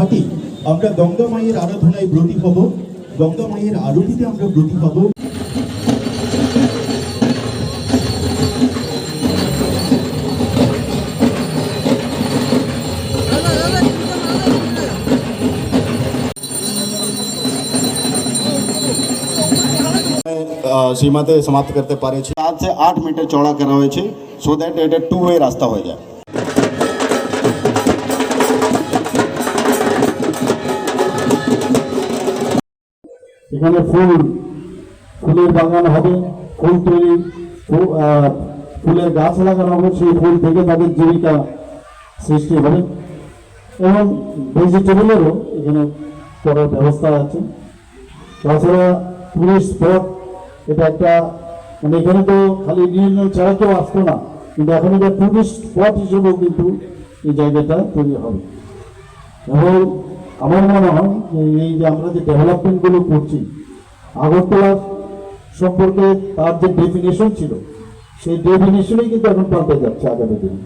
ঘাটে আমরা গঙ্গা মায়ের আরাধনায় ব্রতী হব। গঙ্গা মায়ের আরতিতে আমরা ব্রতী হব। সীমাতে সমাপ্ত করতে পারেছি। সাত से আট মিটার চড়া করা হয়েছে সো দ্যাট এটা টু ওয়ে রাস্তা হয়ে যায়। এখানে ফুল, ফুলের বাগান হবে, ফুল তৈরি ফুলের গাছ লাগানো হবে, সেই ফুল থেকে তাদের জীবিকা সৃষ্টি হবে। এবং ভেজিটেবলেরও এখানে করার ব্যবস্থা আছে। তাছাড়া টুরিস্ট স্পট এটা একটা মানে এখানে তো খালি নির্ণয় ছাড়া কেউ আসতো না, কিন্তু এখন এটা টুরিস্ট স্পট হিসেবেও কিন্তু এই জায়গাটা তৈরি হবে। এবং আমার মনে হয় এই যে আমরা যে ডেভেলপমেন্টগুলো করছি, আগরতলা সম্পর্কে তার যে ডেফিনেশন ছিল, সেই ডেফিনেশনই কিন্তু এখন পাল্টে যাচ্ছে আগামী দিনে।